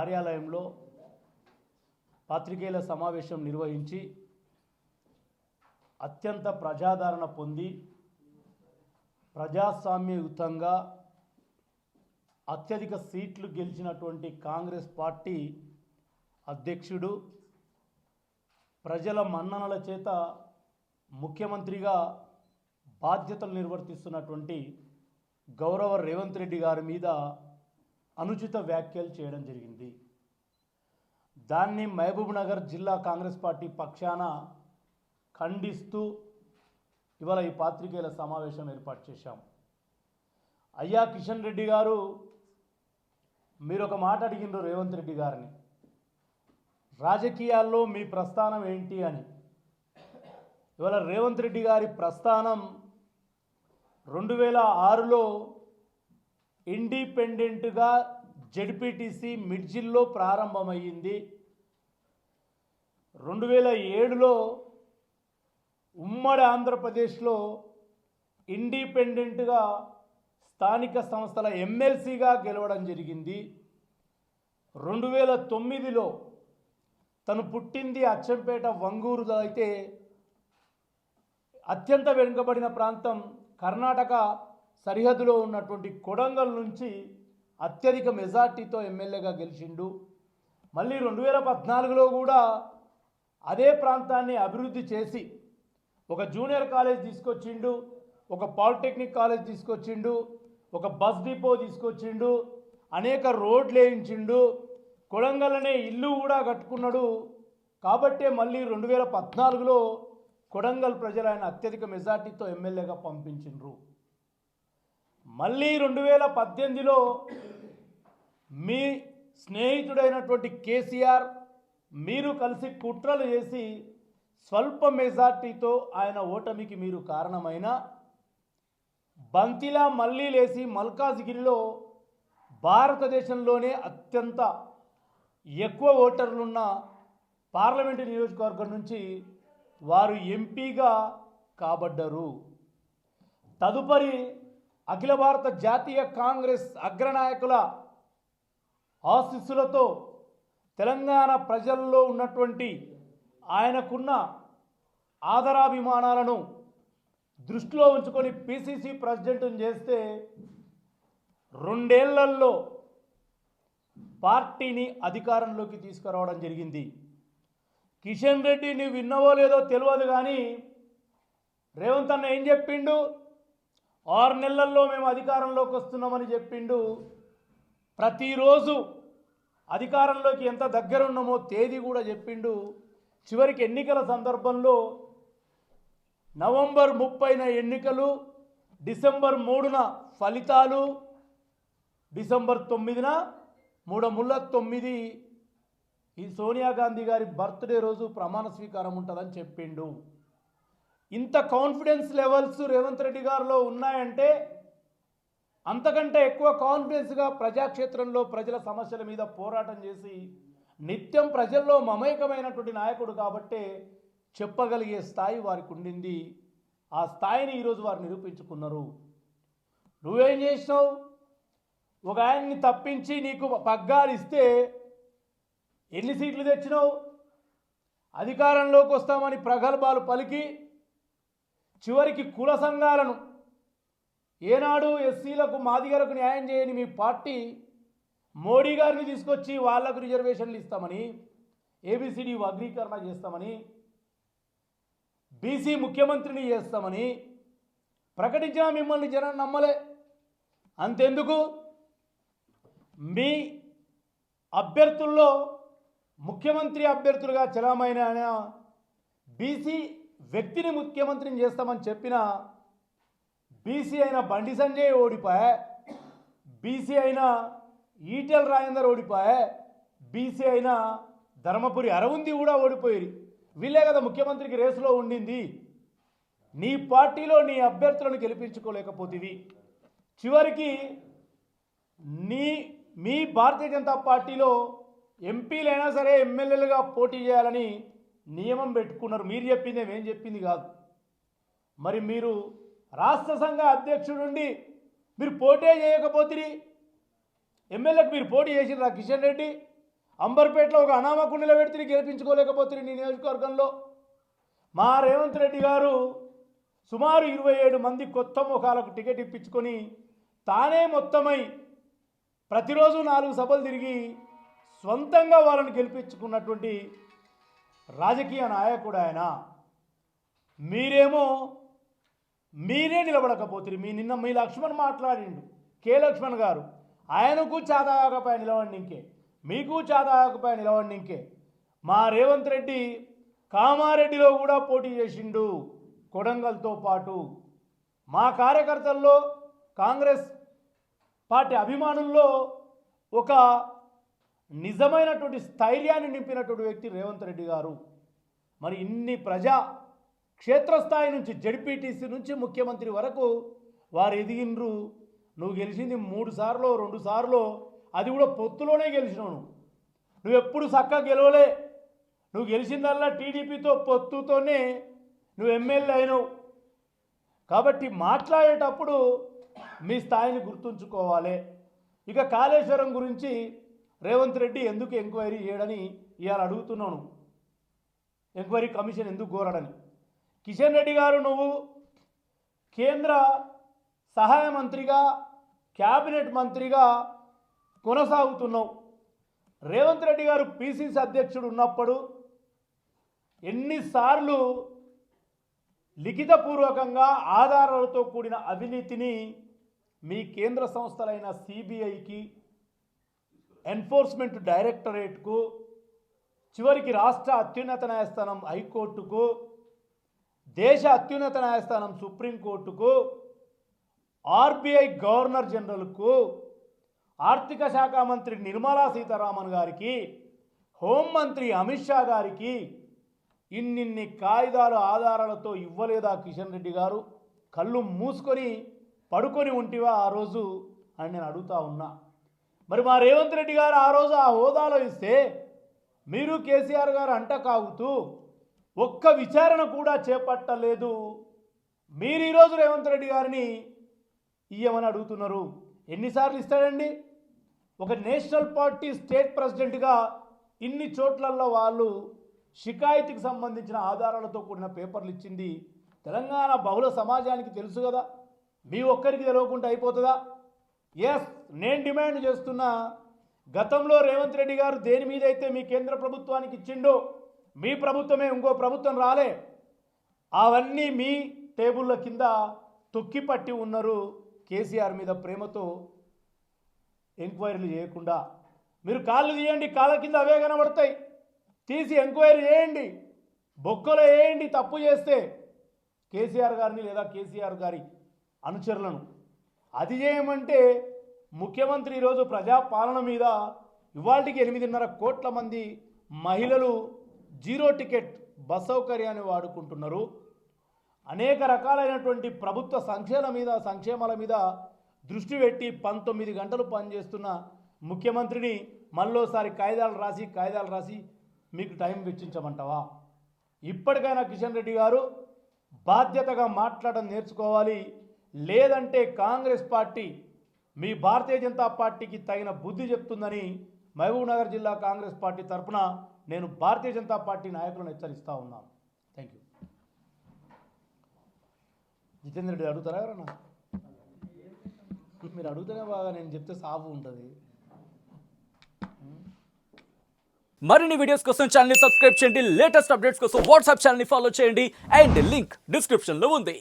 కార్యాలయంలో పాత్రికేయుల సమావేశం నిర్వహించి అత్యంత ప్రజాదరణ పొంది ప్రజాస్వామ్యయుతంగా అత్యధిక సీట్లు గెలిచినటువంటి కాంగ్రెస్ పార్టీ అధ్యక్షుడు ప్రజల మన్ననల చేత ముఖ్యమంత్రిగా బాధ్యతలు నిర్వర్తిస్తున్నటువంటి గౌరవ రేవంత్ రెడ్డి గారి మీద అనుచిత వ్యాఖ్యలు చేయడం జరిగింది. దాన్ని మహబూబ్ నగర్ జిల్లా కాంగ్రెస్ పార్టీ పక్షాన ఖండిస్తూ ఇవాళ ఈ పాత్రికేయుల సమావేశం ఏర్పాటు చేశాం. అయ్యా కిషన్ రెడ్డి గారు మీరు ఒక మాట అడిగినారు రేవంత్ రెడ్డి గారిని. రాజకీయాల్లో మీ ప్రస్థానం ఏంటి అని. ఇవాళ రేవంత్ రెడ్డి గారి ప్రస్థానం రెండు వేల ఆరులో ఇండిపెండెంట్గా జడ్పీటీసీ మిడ్జిల్లో ప్రారంభమయ్యింది. రెండు వేల ఏడులో ఉమ్మడి ఆంధ్రప్రదేశ్లో ఇండిపెండెంట్గా స్థానిక సంస్థల ఎమ్మెల్సీగా గెలవడం జరిగింది. రెండు వేల తొమ్మిదిలో తను పుట్టింది అచ్చంపేట వంగూరులో అయితే అత్యంత వెనుకబడిన ప్రాంతం కర్ణాటక. సరిహద్దులో ఉన్నటువంటి కొడంగల్ నుంచి అత్యధిక మెజార్టీతో ఎమ్మెల్యేగా గెలిచిండు. మళ్ళీ రెండు వేల పద్నాలుగులో కూడా అదే ప్రాంతాన్ని అభివృద్ధి చేసి ఒక జూనియర్ కాలేజ్ తీసుకొచ్చిండు ఒక పాలిటెక్నిక్ కాలేజ్ తీసుకొచ్చిండు ఒక బస్ డిపో తీసుకొచ్చిండు అనేక రోడ్లు వేయించిండు. కొడంగల్ అనే ఇల్లు కూడా కట్టుకున్నాడు. కాబట్టే మళ్ళీ రెండు వేల పద్నాలుగులో కొడంగల్ ప్రజలు ఆయన అత్యధిక మెజార్టీతో ఎమ్మెల్యేగా పంపించిండ్రు. మళ్ళీ రెండు వేల పద్దెనిమిదిలో మీ స్నేహితుడైనటువంటి కేసీఆర్ మీరు కలిసి కుట్రలు చేసి స్వల్ప మెజార్టీతో ఆయన ఓటమికి మీరు కారణమైన బంతిలా మళ్ళీ లేచి మల్కాజ్గిరిలో భారతదేశంలోనే అత్యంత ఎక్కువ ఓటర్లున్న పార్లమెంటు నియోజకవర్గం నుంచి వారు ఎంపీగా కాబడ్డరు. తదుపరి అఖిల భారత జాతీయ కాంగ్రెస్ అగ్రనాయకుల ఆశీస్సులతో తెలంగాణ ప్రజల్లో ఉన్నటువంటి ఆయనకున్న ఆదరాభిమానాలను దృష్టిలో ఉంచుకొని పిసిసి ప్రెసిడెంట్ని చేస్తే రెండేళ్ళల్లో పార్టీని అధికారంలోకి తీసుకురావడం జరిగింది. కిషన్ రెడ్డి నువ్వు విన్నవో లేదో తెలియదు కానీ రేవంత్ అన్న ఏం చెప్పిండు? ఆరు నెలల్లో మేము అధికారంలోకి వస్తున్నామని చెప్పిండు. ప్రతిరోజు అధికారంలోకి ఎంత దగ్గర ఉన్నామో తేదీ కూడా చెప్పిండు. చివరికి ఎన్నికల సందర్భంలో నవంబర్ ముప్పైన ఎన్నికలు డిసెంబర్ మూడున ఫలితాలు డిసెంబర్ తొమ్మిదిన మూడముళ్ళ తొమ్మిది. ఈ సోనియా గాంధీ గారి బర్త్డే రోజు ప్రమాణ స్వీకారం ఉంటుందని చెప్పిండు. ఇంత కాన్ఫిడెన్స్ లెవెల్స్ రేవంత్ రెడ్డి గారిలో ఉన్నాయంటే అంతకంటే ఎక్కువ కాన్ఫిడెన్స్గా ప్రజాక్షేత్రంలో ప్రజల సమస్యల మీద పోరాటం చేసి నిత్యం ప్రజల్లో మమేకమైనటువంటి నాయకుడు కాబట్టే చెప్పగలిగే స్థాయి వారికి ఉండింది. ఆ స్థాయిని ఈరోజు వారు నిరూపించుకున్నారు. నువ్వేం చేసినావు? ఒక ఆయన్ని తప్పించి నీకు పగ్గాలు ఇస్తే ఎన్ని సీట్లు తెచ్చినావు? అధికారంలోకి వస్తామని ప్రగల్భాలు పలికి చివరికి కుల సంఘాలను ఏనాడు ఎస్సీలకు మాదిగలకు న్యాయం చేయని మీ పార్టీ మోడీ గారిని తీసుకొచ్చి వాళ్ళకు రిజర్వేషన్లు ఇస్తామని ఏబిసిడి వర్గీకరణ చేస్తామని బీసీ ముఖ్యమంత్రిని చేస్తామని ప్రకటించిన మిమ్మల్ని జనం నమ్మలే. అంతెందుకు? మీ అభ్యర్థుల్లో ముఖ్యమంత్రి అభ్యర్థులుగా చలామైన ఆయన బీసీ వ్యక్తిని ముఖ్యమంత్రిని చేస్తామని చెప్పిన బీసీ అయిన బండి సంజయ్ ఓడిపోయా బీసీ అయిన ఈటెల్ రాజేందర్ ఓడిపోయా బీసీ అయిన ధర్మపురి అరవుంది కూడా ఓడిపోయి వీళ్ళే కదా ముఖ్యమంత్రికి రేసులో ఉండింది. నీ పార్టీలో నీ అభ్యర్థులను గెలిపించుకోలేకపోతేవి. చివరికి నీ మీ భారతీయ జనతా పార్టీలో ఎంపీలైనా సరే ఎమ్మెల్యేలుగా పోటీ చేయాలని నియమం పెట్టుకున్నారు. మీరు చెప్పింది మేం చెప్పింది కాదు. మరి మీరు రాష్ట్ర సంఘ అధ్యక్షుడుండి మీరు పోటీ చేయకపోతే ఎమ్మెల్యేకి మీరు పోటీ చేసిర్రా కిషన్ రెడ్డి? అంబర్పేటలో ఒక అనామకు నిలబెడితే గెలిపించుకోలేకపోతే నీ నియోజకవర్గంలో. మా రేవంత్ రెడ్డి గారు సుమారు ఇరవై ఏడు మంది కొత్త ముఖాలకు టికెట్ ఇప్పించుకొని తానే మొత్తమై ప్రతిరోజు నాలుగు సభలు తిరిగి సొంతంగా వాళ్ళని గెలిపించుకున్నటువంటి రాజకీయ నాయకుడు ఆయన మీరేమో మీరే నిలబడకపోతుంది మీ నిన్న మీ లక్ష్మణ్ మాట్లాడిండు కే లక్ష్మణ్ గారు. ఆయనకు చేతగాకపోయా నిలవండి ఇంకే. మీకు చేతగాకపోయా నిలవండి ఇంకే. మా రేవంత్ రెడ్డి కామారెడ్డిలో కూడా పోటీ చేసిండు కొడంగల్తో పాటు. మా కార్యకర్తల్లో కాంగ్రెస్ పార్టీ అభిమానుల్లో ఒక నిజమైనటువంటి స్థైర్యాన్ని నింపినటువంటి వ్యక్తి రేవంత్ రెడ్డి గారు. మరి ఇన్ని ప్రజా క్షేత్రస్థాయి నుంచి జడ్పీటీసీ నుంచి ముఖ్యమంత్రి వరకు వారు ఎదిగినరు. నువ్వు గెలిచింది మూడు సార్లు రెండు సార్లు అది కూడా పొత్తులోనే గెలిచినావు నువ్వు. నువ్వు ఎప్పుడు చక్కగా గెలవలే. నువ్వు గెలిచిందల్లా టీడీపీతో పొత్తుతోనే నువ్వు ఎమ్మెల్యే అయినావు. కాబట్టి మాట్లాడేటప్పుడు మీ స్థాయిని గుర్తుంచుకోవాలి. ఇక కాళేశ్వరం గురించి రేవంత్ రెడ్డి ఎందుకు ఎంక్వైరీ చేయడని ఇవాళ అడుగుతున్నాను. ఎంక్వైరీ కమిషన్ ఎందుకు కోరడని. కిషన్ రెడ్డి గారు నువ్వు కేంద్ర సహాయ మంత్రిగా క్యాబినెట్ మంత్రిగా కొనసాగుతున్నావు. రేవంత్ రెడ్డి గారు పిసిసి అధ్యక్షుడు ఉన్నప్పుడు ఎన్నిసార్లు లిఖితపూర్వకంగా ఆధారాలతో కూడిన అవినీతిని మీ కేంద్ర సంస్థలైన సిబిఐకి ఎన్ఫోర్స్మెంట్ డైరెక్టరేట్కు చివరికి రాష్ట్ర అత్యున్నత న్యాయస్థానం హైకోర్టుకు దేశ అత్యున్నత న్యాయస్థానం సుప్రీంకోర్టుకు ఆర్బీఐ గవర్నర్ జనరల్కు ఆర్థిక శాఖ మంత్రి నిర్మలా సీతారామన్ గారికి హోంమంత్రి అమిత్ షా గారికి ఇన్నిన్ని కాగితాలు ఆధారాలతో ఇవ్వలేదా కిషన్ రెడ్డి గారు? కళ్ళు మూసుకొని పడుకొని ఉంటివా ఆ రోజు? అని నేను అడుగుతా ఉన్నా. మరి మా రేవంత్ రెడ్డి గారు ఆ రోజు ఆ హోదాలో ఇస్తే మీరు కేసీఆర్ గారు అంట కాగుతూ ఒక్క విచారణ కూడా చేపట్టలేదు. మీరు ఈరోజు రేవంత్ రెడ్డి గారిని ఇయ్యమని అడుగుతున్నారు. ఎన్నిసార్లు ఇస్తాడండి? ఒక నేషనల్ పార్టీ స్టేట్ ప్రెసిడెంట్గా ఇన్ని చోట్లల్లో వాళ్ళు షికాయితీకి సంబంధించిన ఆధారాలతో కూడిన పేపర్లు ఇచ్చింది. తెలంగాణ బహుళ సమాజానికి తెలుసు కదా. మీ ఒక్కరికి తెలవకుండా అయిపోతుందా? ఎస్ నేను డిమాండ్ చేస్తున్నా గతంలో రేవంత్ రెడ్డి గారు దేని మీద అయితే మీ కేంద్ర ప్రభుత్వానికి ఇచ్చిండో మీ ప్రభుత్వమే ఇంకో ప్రభుత్వం రాలే. అవన్నీ మీ టేబుల్ల కింద తొక్కి పట్టి ఉన్నారు కేసీఆర్ మీద ప్రేమతో ఎంక్వైరీలు చేయకుండా. మీరు కాళ్ళు తీయండి కాళ్ళ కింద అవే కనబడతాయి. తీసి ఎంక్వైరీ చేయండి బొక్కలో వేయండి తప్పు చేస్తే కేసీఆర్ గారిని లేదా కేసీఆర్ గారి అనుచరులను అది చేయమంటే ముఖ్యమంత్రి ఈరోజు ప్రజాపాలన మీద ఇవాళకి ఎనిమిదిన్నర కోట్ల మంది మహిళలు జీరో టికెట్ బస్ సౌకర్యాన్ని వాడుకుంటున్నారు. అనేక రకాలైనటువంటి ప్రభుత్వ సంక్షేమ మీద సంక్షేమాల మీద దృష్టి పెట్టి పంతొమ్మిది గంటలు పనిచేస్తున్న ముఖ్యమంత్రిని మళ్ళోసారి కాయిదాలు రాసి కాయిదాలు రాసి మీకు టైం వెచ్చించమంటావా? ఇప్పటికైనా కిషన్ రెడ్డి గారు బాధ్యతగా మాట్లాడడం నేర్చుకోవాలి. లేదంటే కాంగ్రెస్ పార్టీ మీ భారతీయ జనతా పార్టీకి తగిన బుద్ధి చెప్తుందని మహబూబ్నగర్ జిల్లా కాంగ్రెస్ పార్టీ తరఫున నేను భారతీయ జనతా పార్టీ నాయకులను హెచ్చరిస్తూ ఉన్నాను. థ్యాంక్ యూ జితేంద్ర రెడ్డి అడుగుతారా ఎవరన్నా? మీరు అడుగుతూనే బాగా నేను చెప్తే సాగు ఉంటుంది. మరిన్ని వీడియోస్ కోసం ఛానల్ సబ్స్క్రైబ్ చేయండి. లేటెస్ట్ అప్డేట్స్ కోసం వాట్సాప్ ఛానల్ని ఫాలో చేయండి. అండ్ లింక్ డిస్క్రిప్షన్లో ఉంది.